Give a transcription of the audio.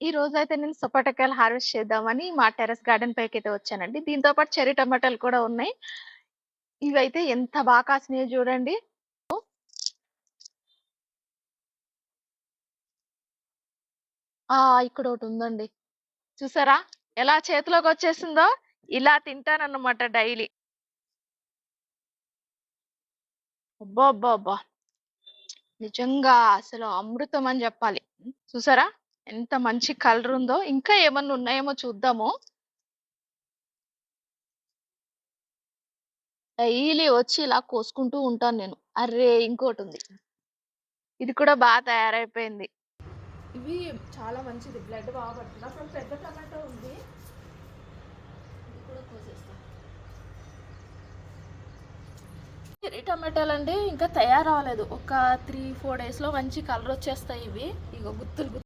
ఈ రోజు అయితే నేను సపోటాకాయలు హార్వెస్ట్ చేద్దామని మా టెర్రస్ గార్డెన్ పైకి అయితే వచ్చానండి. దీంతో పాటు చెర్రీ టమాటాలు కూడా ఉన్నాయి. ఇవైతే ఎంత బాగా కాసినాయో చూడండి. ఆ! ఇక్కడ ఒకటి ఉందండి చూసారా? ఎలా చేతిలోకి వచ్చేసిందో ఇలా తింటానన్నమాట డైలీ. అబ్బబ్బబ్బా! నిజంగా అసలు అమృతం అని చెప్పాలి చూసారా? ఎంత మంచి కలర్ ఉందో. ఇంకా ఏమన్నా ఉన్నాయేమో చూద్దాము. డైలీ వచ్చి ఇలా కోసుకుంటూ ఉంటాను నేను. అరే ఇంకోటి ఉంది ఇది కూడా బాగా తయారైపోయింది. ఇవి చాలా మంచిది. బ్లడ్ బాగా పడుతుంది. పెద్ద టమాటో ఉంది. ఇది కూడా అండి చెర్రీ తయారు ఇంకా తయారవ్వలేదు. ఒక 3, 4 డేస్‌లో మంచి కలర్ వచ్చేస్తాయి ఇవి. ఇగో గుత్తులు